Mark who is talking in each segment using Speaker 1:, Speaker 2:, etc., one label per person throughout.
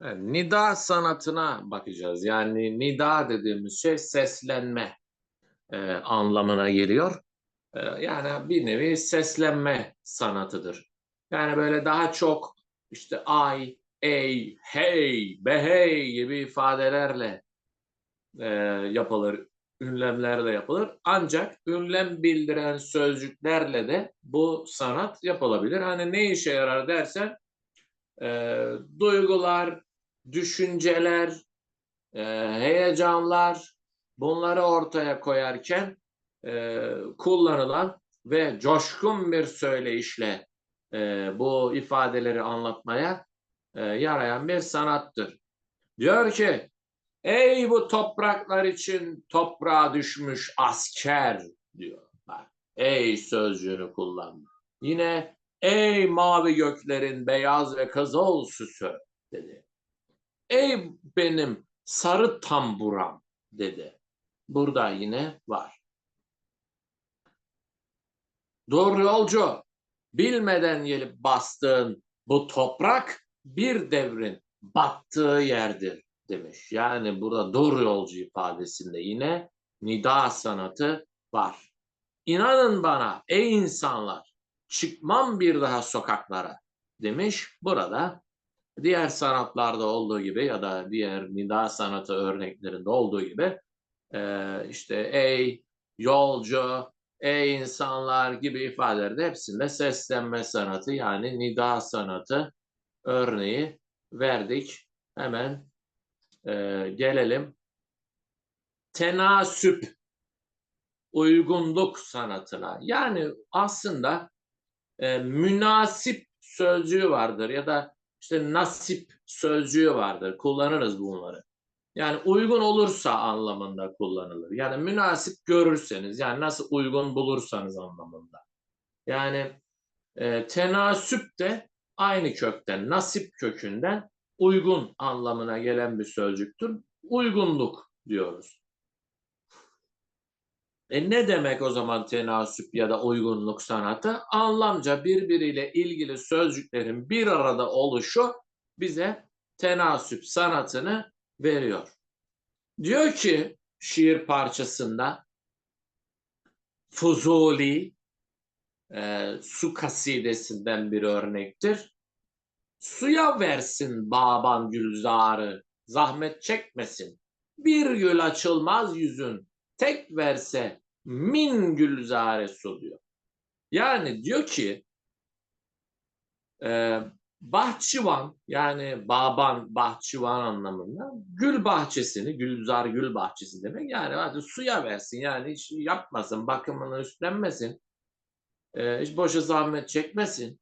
Speaker 1: Nida sanatına bakacağız. Yani nida dediğimiz şey seslenme e, anlamına geliyor. E, yani bir nevi seslenme sanatıdır. Yani böyle daha çok işte ay, ey, hey, behey gibi ifadelerle e, yapılır, ünlemlerle yapılır. Ancak ünlem bildiren sözcüklerle de bu sanat yapılabilir. Hani ne işe yarar dersen e, duygular, düşünceler, e, heyecanlar bunları ortaya koyarken e, kullanılan ve coşkun bir söyleyişle e, bu ifadeleri anlatmaya e, yarayan bir sanattır. Diyor ki, ey bu topraklar için toprağa düşmüş asker diyor. Bak, ey sözcüğünü kullandı. Yine ey mavi göklerin beyaz ve kızıl süsü dedi. Ey benim sarı tamburam dedi. Burada yine var. Doğru yolcu, bilmeden gelip bastığın bu toprak bir devrin battığı yerdir demiş. Yani burada doğru yolcu ifadesinde yine nida sanatı var. İnanın bana ey insanlar çıkmam bir daha sokaklara demiş. Burada diğer sanatlarda olduğu gibi ya da diğer nida sanatı örneklerinde olduğu gibi e, işte ey yolcu, ey insanlar gibi ifadelerde hepsinde seslenme sanatı yani nida sanatı örneği verdik. Hemen e, gelelim. Tenasüp uygunluk sanatına. Yani aslında e, münasip sözcüğü vardır ya da işte nasip sözcüğü vardır. Kullanırız bunları. Yani uygun olursa anlamında kullanılır. Yani münasip görürseniz yani nasıl uygun bulursanız anlamında. Yani e, tenasüp de aynı kökten, nasip kökünden uygun anlamına gelen bir sözcüktür. Uygunluk diyoruz. E ne demek o zaman tenasüp ya da uygunluk sanatı? Anlamca birbiriyle ilgili sözcüklerin bir arada oluşu bize tenasüp sanatını veriyor. Diyor ki şiir parçasında Fuzuli e, su kasidesinden bir örnektir. Suya versin baban gülzarı, zahmet çekmesin. Bir gül açılmaz yüzün, tek verse min gülzare su diyor. Yani diyor ki e, bahçıvan yani baban bahçıvan anlamında gül bahçesini gülzar gül bahçesi demek yani hadi suya versin yani hiç yapmasın bakımını üstlenmesin e, hiç boşa zahmet çekmesin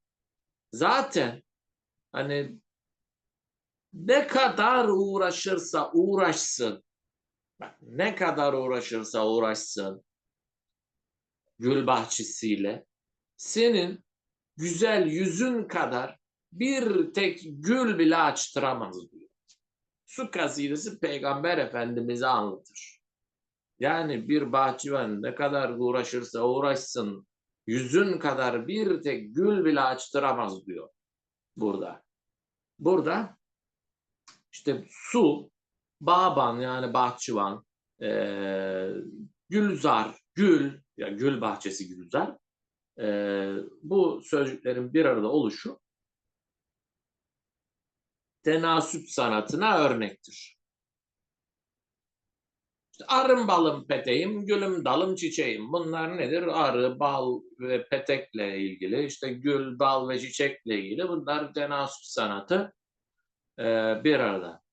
Speaker 1: zaten hani ne kadar uğraşırsa uğraşsın Bak, ne kadar uğraşırsa uğraşsın gül bahçesiyle senin güzel yüzün kadar bir tek gül bile açtıramaz diyor. Su kasidesi Peygamber Efendimiz'e anlatır. Yani bir bahçıvan ne kadar uğraşırsa uğraşsın yüzün kadar bir tek gül bile açtıramaz diyor burada. Burada işte su Bağban yani bahçıvan, e, gülzar, gül, ya gül bahçesi gülzar. E, bu sözcüklerin bir arada oluşu tenasüp sanatına örnektir. İşte arım balım peteğim, gülüm dalım çiçeğim. Bunlar nedir? Arı, bal ve petekle ilgili, işte gül, dal ve çiçekle ilgili bunlar tenasüp sanatı e, bir arada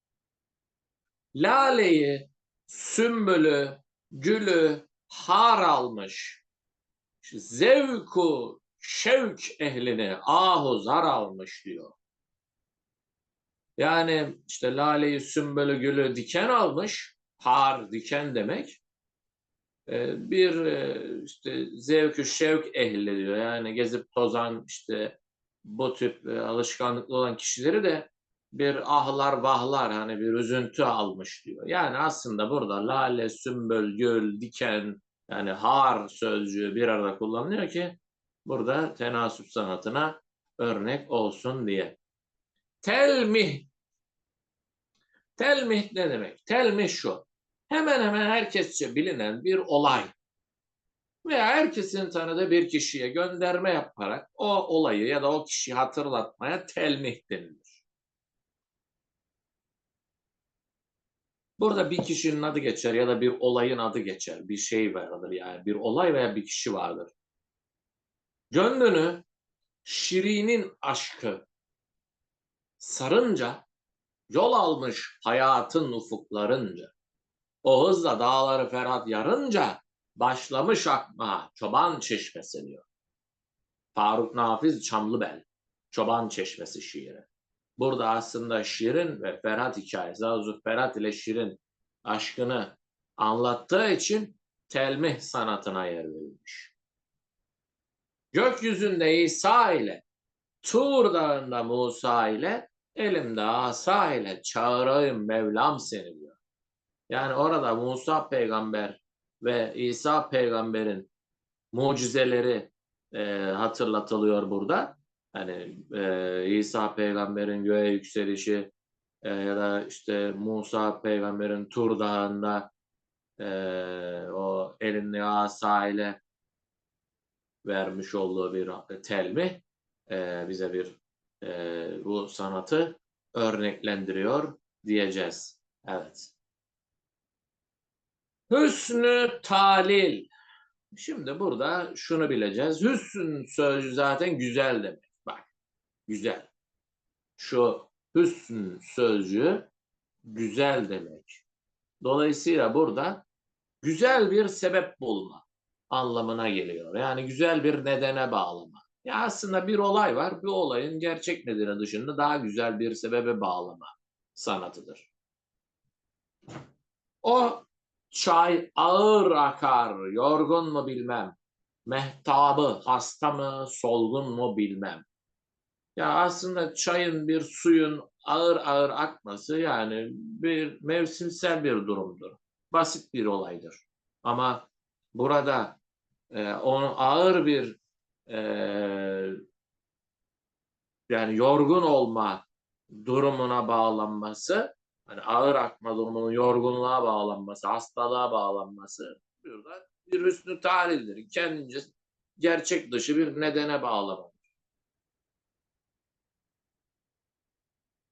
Speaker 1: laleyi, sümbülü, gülü har almış. Zevku, şevk ehlini ahu zar almış diyor. Yani işte laleyi, sümbülü, gülü diken almış. Har, diken demek. Ee, bir e, işte zevkü şevk ehli diyor. Yani gezip tozan işte bu tip e, alışkanlıklı olan kişileri de bir ahlar vahlar hani bir üzüntü almış diyor. Yani aslında burada lale, sümbül, gül, diken yani har sözcüğü bir arada kullanılıyor ki burada tenasüp sanatına örnek olsun diye. Telmih Telmih ne demek? Telmih şu. Hemen hemen herkesçe bilinen bir olay veya herkesin tanıdığı bir kişiye gönderme yaparak o olayı ya da o kişiyi hatırlatmaya telmih denilir. Burada bir kişinin adı geçer ya da bir olayın adı geçer. Bir şey vardır yani bir olay veya bir kişi vardır. Gönlünü Şirin'in aşkı sarınca yol almış hayatın ufuklarınca o hızla dağları Ferhat yarınca başlamış akma çoban çeşmesi diyor. Faruk Nafiz Çamlıbel çoban çeşmesi şiiri. Burada aslında Şirin ve Ferhat hikayesi, daha doğrusu Ferhat ile Şirin aşkını anlattığı için telmih sanatına yer verilmiş. Gökyüzünde İsa ile, Tur dağında Musa ile, elimde asa ile çağırayım Mevlam seni diyor. Yani orada Musa peygamber ve İsa peygamberin mucizeleri e, hatırlatılıyor burada. Hani e, İsa peygamberin göğe yükselişi e, ya da işte Musa peygamberin Tur Dağı'nda e, o elinde asa ile vermiş olduğu bir telmi e, bize bir e, bu sanatı örneklendiriyor diyeceğiz. Evet. Hüsnü talil. Şimdi burada şunu bileceğiz. Hüsn sözcüğü zaten güzel demek. Güzel. Şu hüsn sözcüğü güzel demek. Dolayısıyla burada güzel bir sebep bulma anlamına geliyor. Yani güzel bir nedene bağlama. Ya aslında bir olay var. Bir olayın gerçek nedeni dışında daha güzel bir sebebe bağlama sanatıdır. O çay ağır akar, yorgun mu bilmem. Mehtabı hasta mı, solgun mu bilmem. Ya aslında çayın bir suyun ağır ağır akması yani bir mevsimsel bir durumdur. Basit bir olaydır. Ama burada e, onun ağır bir e, yani yorgun olma durumuna bağlanması hani ağır akma durumunun yorgunluğa bağlanması, hastalığa bağlanması burada bir hüsnü talildir. Kendince gerçek dışı bir nedene bağlama.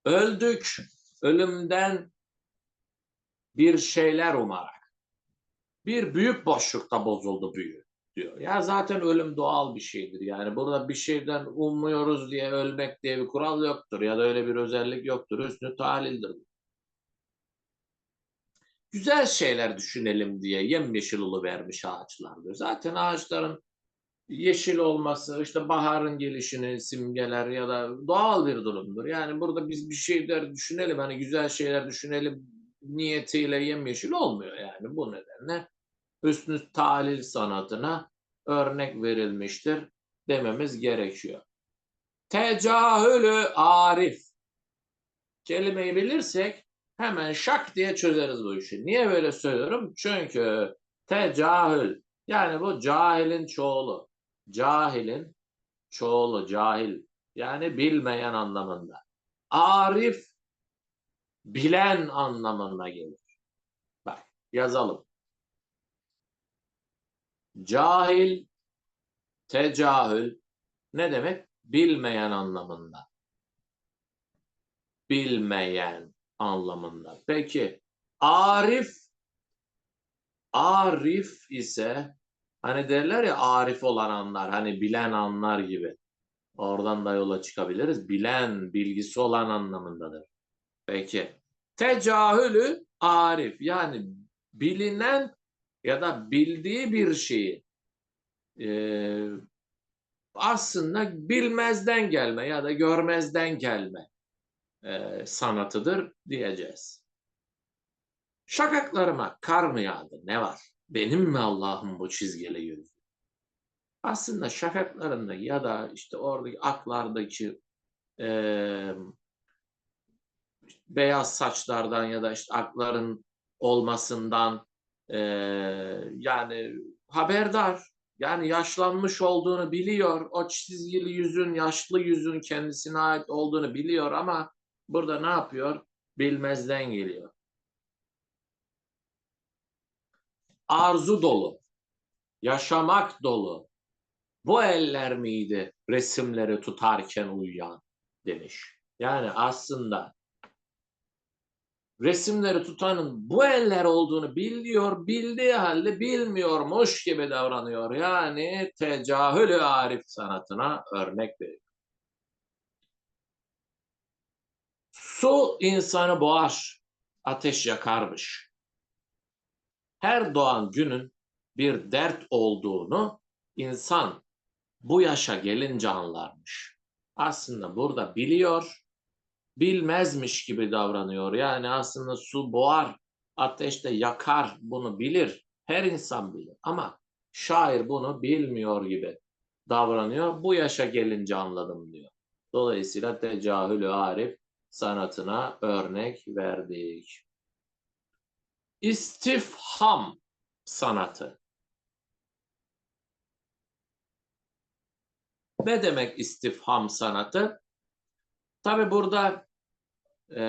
Speaker 1: Öldük ölümden bir şeyler umarak. Bir büyük boşlukta bozuldu büyü diyor. Ya zaten ölüm doğal bir şeydir. Yani burada bir şeyden ummuyoruz diye ölmek diye bir kural yoktur. Ya da öyle bir özellik yoktur. Hüsnü talildir. Güzel şeyler düşünelim diye yemyeşil vermiş ağaçlardır. Zaten ağaçların yeşil olması, işte baharın gelişini simgeler ya da doğal bir durumdur. Yani burada biz bir şeyler düşünelim, hani güzel şeyler düşünelim niyetiyle yemyeşil olmuyor yani. Bu nedenle hüsnü talil sanatına örnek verilmiştir dememiz gerekiyor. Tecahülü arif. Kelimeyi bilirsek hemen şak diye çözeriz bu işi. Niye böyle söylüyorum? Çünkü tecahül yani bu cahilin çoğulu. Cahilin çoğulu cahil yani bilmeyen anlamında. Arif bilen anlamına gelir. Bak yazalım. Cahil, tecahül ne demek? Bilmeyen anlamında. Bilmeyen anlamında. Peki arif arif ise hani derler ya arif olan anlar hani bilen anlar gibi. Oradan da yola çıkabiliriz. Bilen, bilgisi olan anlamındadır. Peki. Tecahülü arif yani bilinen ya da bildiği bir şeyi e, aslında bilmezden gelme ya da görmezden gelme e, sanatıdır diyeceğiz. Şakaklarıma kar mı yağdı ne var? Benim mi Allah'ım bu çizgili yüz? Aslında şakaklarında ya da işte oradaki aklardaki e, beyaz saçlardan ya da işte akların olmasından e, yani haberdar yani yaşlanmış olduğunu biliyor. O çizgili yüzün, yaşlı yüzün kendisine ait olduğunu biliyor ama burada ne yapıyor? bilmezden geliyor. Arzu dolu, yaşamak dolu. Bu eller miydi resimleri tutarken uyuyan demiş. Yani aslında resimleri tutanın bu eller olduğunu biliyor, bildiği halde bilmiyormuş gibi davranıyor. Yani tecahülü arif sanatına örnek veriyor. Su insanı boğar, ateş yakarmış. Her doğan günün bir dert olduğunu insan bu yaşa gelince anlarmış. Aslında burada biliyor, bilmezmiş gibi davranıyor. Yani aslında su boğar, ateş de yakar bunu bilir. Her insan bilir ama şair bunu bilmiyor gibi davranıyor. Bu yaşa gelince anladım diyor. Dolayısıyla tecahülü arif sanatına örnek verdik. İstifham sanatı. Ne demek istifham sanatı? Tabi burada e,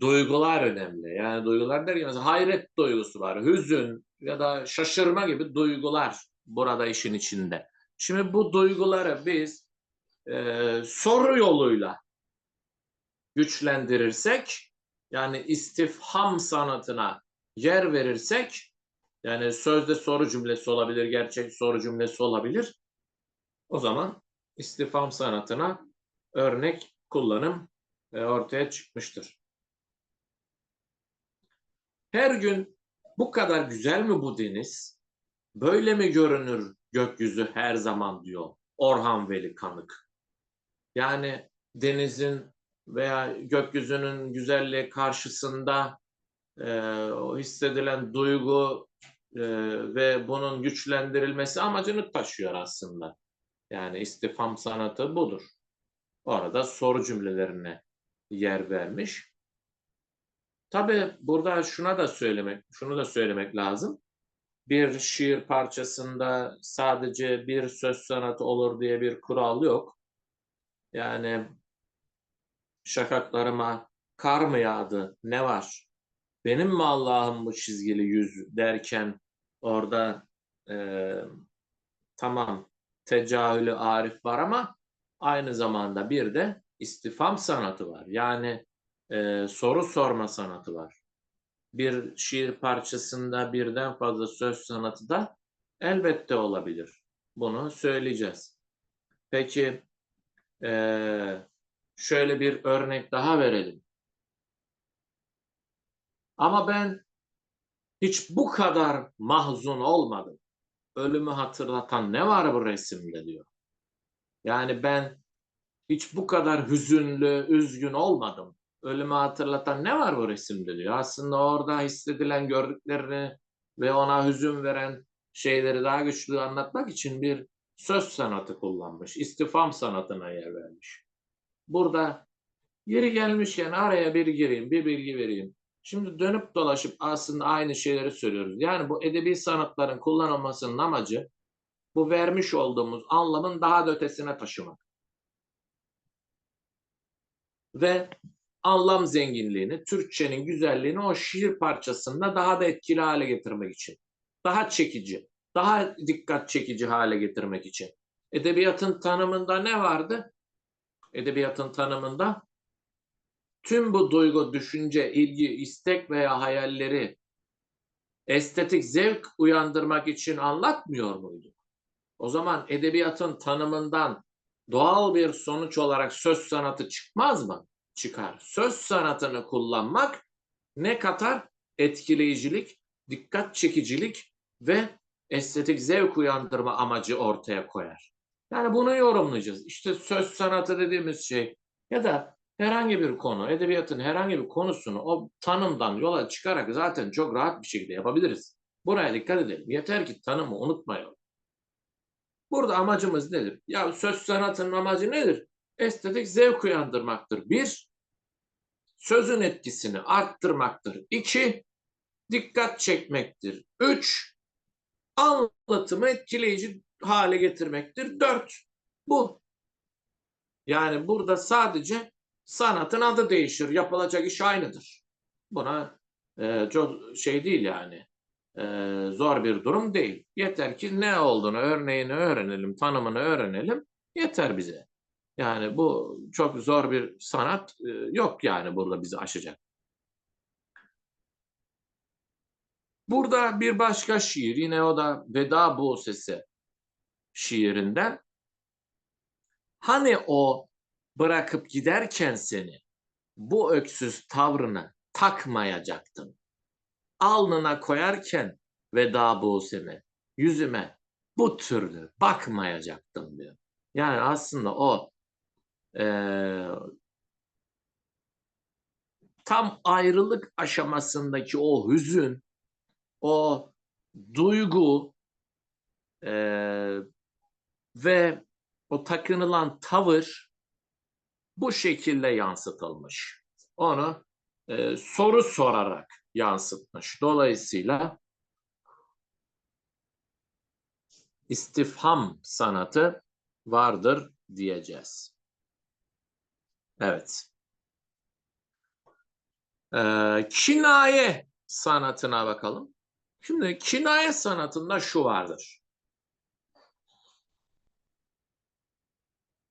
Speaker 1: duygular önemli. Yani duygular derken mesela hayret duygusu var, hüzün ya da şaşırma gibi duygular burada işin içinde. Şimdi bu duyguları biz e, soru yoluyla güçlendirirsek, yani istifham sanatına yer verirsek, yani sözde soru cümlesi olabilir, gerçek soru cümlesi olabilir. O zaman istifham sanatına örnek kullanım e, ortaya çıkmıştır. Her gün bu kadar güzel mi bu deniz? Böyle mi görünür gökyüzü her zaman diyor Orhan Veli Kanık. Yani denizin veya gökyüzünün güzelliği karşısında e, o hissedilen duygu e, ve bunun güçlendirilmesi amacını taşıyor aslında. Yani istifam sanatı budur. Orada soru cümlelerine yer vermiş. Tabi burada şuna da söylemek, şunu da söylemek lazım. Bir şiir parçasında sadece bir söz sanatı olur diye bir kural yok. Yani şakaklarıma kar mı yağdı, ne var? Benim mi Allah'ım bu çizgili yüz derken orada e, tamam tecahülü arif var ama aynı zamanda bir de istifam sanatı var. Yani e, soru sorma sanatı var. Bir şiir parçasında birden fazla söz sanatı da elbette olabilir. Bunu söyleyeceğiz. Peki e, şöyle bir örnek daha verelim. Ama ben hiç bu kadar mahzun olmadım. Ölümü hatırlatan ne var bu resimde diyor. Yani ben hiç bu kadar hüzünlü, üzgün olmadım. Ölümü hatırlatan ne var bu resimde diyor. Aslında orada hissedilen gördüklerini ve ona hüzün veren şeyleri daha güçlü anlatmak için bir söz sanatı kullanmış. İstifam sanatına yer vermiş. Burada yeri gelmişken araya bir gireyim, bir bilgi vereyim. Şimdi dönüp dolaşıp aslında aynı şeyleri söylüyoruz. Yani bu edebi sanatların kullanılmasının amacı bu vermiş olduğumuz anlamın daha da ötesine taşımak. Ve anlam zenginliğini, Türkçenin güzelliğini o şiir parçasında daha da etkili hale getirmek için. Daha çekici, daha dikkat çekici hale getirmek için. Edebiyatın tanımında ne vardı? Edebiyatın tanımında tüm bu duygu, düşünce, ilgi, istek veya hayalleri estetik zevk uyandırmak için anlatmıyor muydu? O zaman edebiyatın tanımından doğal bir sonuç olarak söz sanatı çıkmaz mı? Çıkar. Söz sanatını kullanmak ne katar? Etkileyicilik, dikkat çekicilik ve estetik zevk uyandırma amacı ortaya koyar. Yani bunu yorumlayacağız. İşte söz sanatı dediğimiz şey ya da herhangi bir konu, edebiyatın herhangi bir konusunu o tanımdan yola çıkarak zaten çok rahat bir şekilde yapabiliriz. Buraya dikkat edelim. Yeter ki tanımı unutmayalım. Burada amacımız nedir? Ya söz sanatının amacı nedir? Estetik zevk uyandırmaktır. Bir, sözün etkisini arttırmaktır. İki, dikkat çekmektir. Üç, anlatımı etkileyici hale getirmektir. Dört, bu. Yani burada sadece sanatın adı değişir. Yapılacak iş aynıdır. Buna e, çok şey değil yani. E, zor bir durum değil. Yeter ki ne olduğunu, örneğini öğrenelim, tanımını öğrenelim. Yeter bize. Yani bu çok zor bir sanat e, yok yani burada bizi aşacak. Burada bir başka şiir yine o da Veda Buğsesi şiirinden. Hani o bırakıp giderken seni bu öksüz tavrını takmayacaktın. Alnına koyarken veda buğsemi yüzüme bu türlü bakmayacaktım diyor. Yani aslında o eee, tam ayrılık aşamasındaki o hüzün, o duygu eee, ve o takınılan tavır bu şekilde yansıtılmış. Onu e, soru sorarak yansıtmış. Dolayısıyla istifham sanatı vardır diyeceğiz. Evet. Ee, kinaye sanatına bakalım. Şimdi kinaye sanatında şu vardır.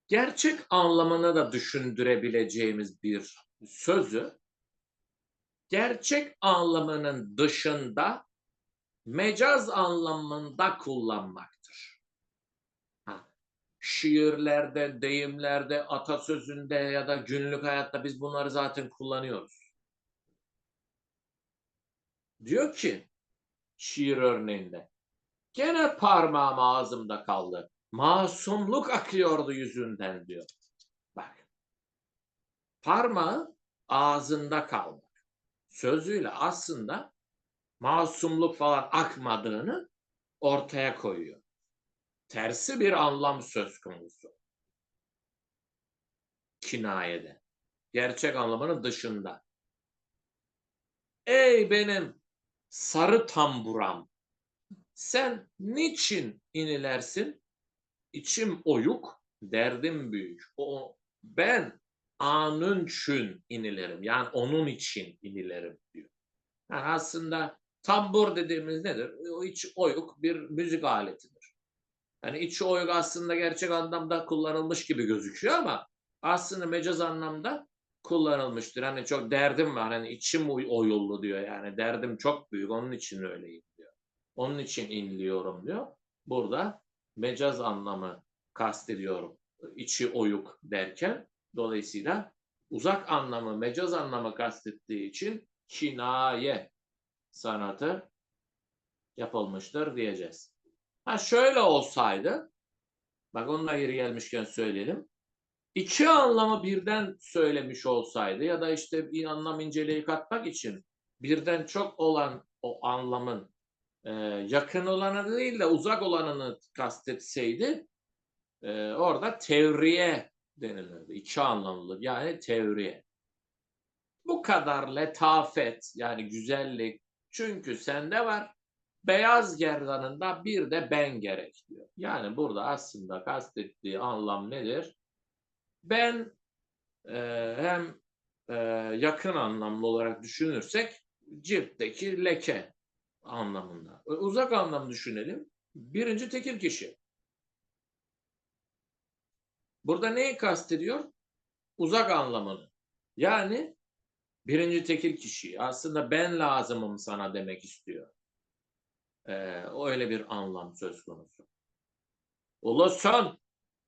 Speaker 1: Gerçek anlamını da düşündürebileceğimiz bir sözü gerçek anlamının dışında mecaz anlamında kullanmaktır. Ha, şiirlerde, deyimlerde, atasözünde ya da günlük hayatta biz bunları zaten kullanıyoruz. Diyor ki şiir örneğinde gene parmağım ağzımda kaldı masumluk akıyordu yüzünden diyor. Bak. Parmağı ağzında kaldı. Sözüyle aslında masumluk falan akmadığını ortaya koyuyor. Tersi bir anlam söz konusu. Kinayede. Gerçek anlamının dışında. Ey benim sarı tamburam sen niçin inilersin? İçim oyuk, derdim büyük. O ben anın için inilerim. Yani onun için inilerim diyor. Yani aslında tambur dediğimiz nedir? O iç oyuk bir müzik aletidir. Yani içi oyuk aslında gerçek anlamda kullanılmış gibi gözüküyor ama aslında mecaz anlamda kullanılmıştır. Hani çok derdim var. Hani içim oyullu diyor yani. Derdim çok büyük. Onun için öyleyim diyor. Onun için inliyorum diyor. Burada mecaz anlamı kastediyorum. İçi oyuk derken dolayısıyla uzak anlamı, mecaz anlamı kastettiği için kinaye sanatı yapılmıştır diyeceğiz. Ha şöyle olsaydı, bak onunla yeri gelmişken söyleyelim. İki anlamı birden söylemiş olsaydı ya da işte bir anlam inceleyi katmak için birden çok olan o anlamın e, yakın olanı değil de uzak olanını kastetseydi e, orada tevriye denilirdi. İki anlamlı yani tevriye. Bu kadar letafet yani güzellik çünkü sende var beyaz gerdanında bir de ben gerek diyor. Yani burada aslında kastettiği anlam nedir? Ben e, hem e, yakın anlamlı olarak düşünürsek ciltteki leke anlamında. Uzak anlam düşünelim. Birinci tekil kişi. Burada neyi kastediyor? Uzak anlamını. Yani birinci tekil kişi. Aslında ben lazımım sana demek istiyor. Ee, öyle bir anlam söz konusu. Ulusun,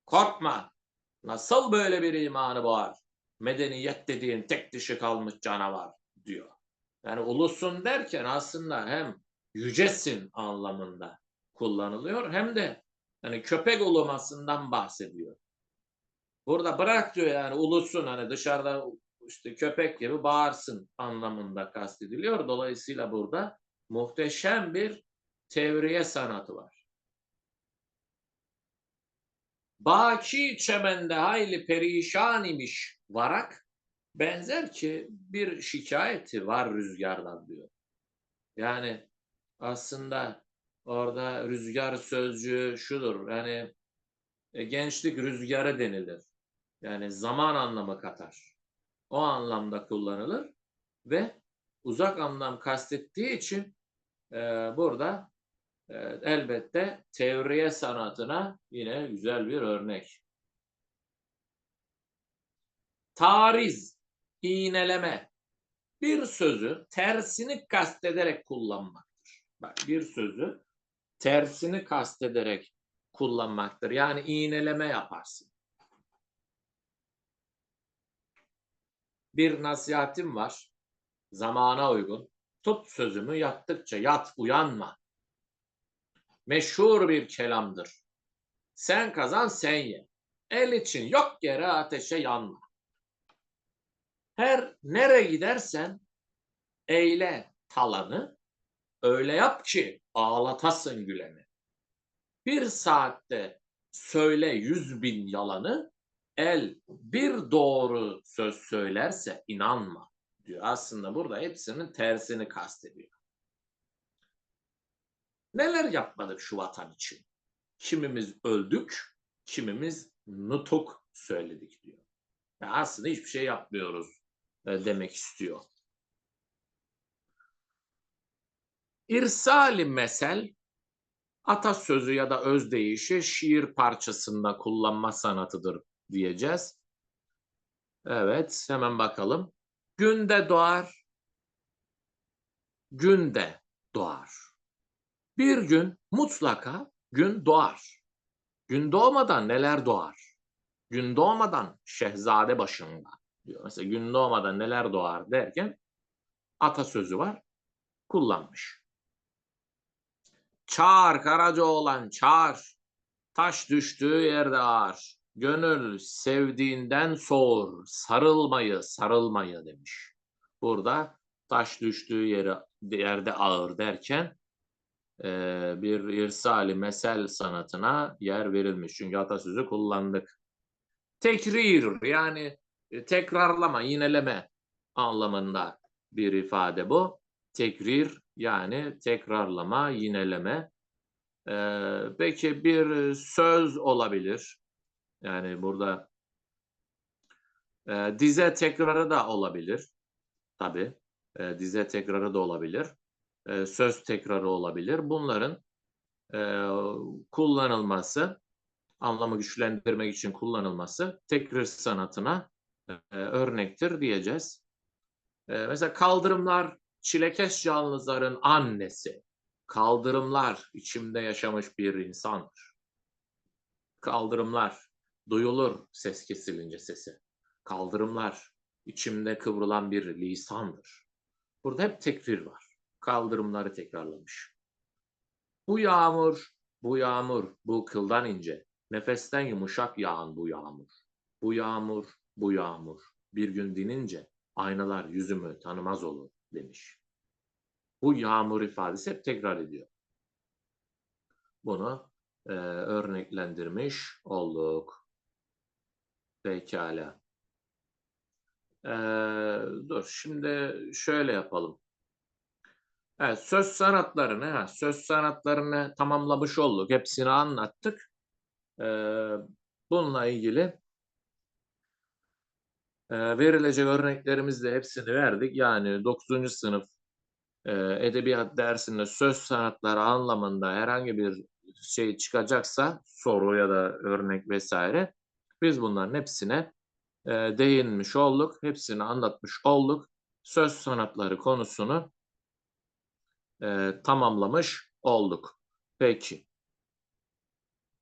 Speaker 1: korkma. Nasıl böyle bir imanı var? Medeniyet dediğin tek dişi kalmış canavar diyor. Yani ulusun derken aslında hem yücesin anlamında kullanılıyor. Hem de hani köpek ulumasından bahsediyor. Burada bırak diyor yani ulusun hani dışarıda işte köpek gibi bağırsın anlamında kastediliyor. Dolayısıyla burada muhteşem bir tevriye sanatı var. Baki çemende hayli perişan imiş varak benzer ki bir şikayeti var rüzgardan diyor. Yani aslında orada rüzgar sözcüğü şudur. Yani e, gençlik rüzgarı denilir. Yani zaman anlamı katar. o anlamda kullanılır ve uzak anlam kastettiği için e, burada e, elbette tevriye sanatına yine güzel bir örnek. Tariz, iğneleme. Bir sözü tersini kastederek kullanmaktır. Bak bir sözü tersini kastederek kullanmaktır. Yani iğneleme yaparsın. Bir nasihatim var. Zamana uygun. Tut sözümü yattıkça yat uyanma. Meşhur bir kelamdır. Sen kazan sen ye. El için yok yere ateşe yanma. Her nere gidersen eyle talanı, öyle yap ki ağlatasın güleni. Bir saatte söyle yüz bin yalanı, el bir doğru söz söylerse inanma diyor. Aslında burada hepsinin tersini kastediyor. Neler yapmadık şu vatan için? Kimimiz öldük, kimimiz nutuk söyledik diyor. Ya aslında hiçbir şey yapmıyoruz e, demek istiyor. İrsali mesel atasözü ya da özdeyişi şiir parçasında kullanma sanatıdır diyeceğiz. Evet, hemen bakalım. Günde doğar, günde doğar. Bir gün mutlaka gün doğar. Gün doğmadan neler doğar? Gün doğmadan şehzade başında diyor. Mesela gün doğmadan neler doğar derken atasözü var. Kullanmış. Çağır Karaca olan çağır. Taş düştüğü yerde ağır. Gönül sevdiğinden soğur. Sarılmayı, sarılmayı demiş. Burada taş düştüğü yere, yerde ağır derken e, bir irsali mesel sanatına yer verilmiş. Çünkü atasözü kullandık. Tekrir yani e, tekrarlama, yineleme anlamında bir ifade bu. Tekrir yani tekrarlama, yineleme. Ee, peki bir söz olabilir. Yani burada e, dize tekrarı da olabilir. Tabii e, dize tekrarı da olabilir. E, söz tekrarı olabilir. Bunların e, kullanılması, anlamı güçlendirmek için kullanılması tekrar sanatına e, örnektir diyeceğiz. E, mesela kaldırımlar çilekeş yalnızların annesi. Kaldırımlar içimde yaşamış bir insandır. Kaldırımlar duyulur ses kesilince sesi. Kaldırımlar içimde kıvrılan bir lisandır. Burada hep tekrir var. Kaldırımları tekrarlamış. Bu yağmur, bu yağmur, bu kıldan ince, nefesten yumuşak yağan bu yağmur. Bu yağmur, bu yağmur. Bir gün dinince aynalar yüzümü tanımaz olur demiş. Bu yağmur ifadesi hep tekrar ediyor. Bunu e, örneklendirmiş olduk. Pekala. Ee, dur şimdi şöyle yapalım. Evet, söz sanatlarını, söz sanatlarını tamamlamış olduk. Hepsini anlattık. Ee, bununla ilgili e, verilecek örneklerimizde hepsini verdik. Yani 9. sınıf e, edebiyat dersinde söz sanatları anlamında herhangi bir şey çıkacaksa soru ya da örnek vesaire biz bunların hepsine e, değinmiş olduk. Hepsini anlatmış olduk. Söz sanatları konusunu e, tamamlamış olduk. Peki.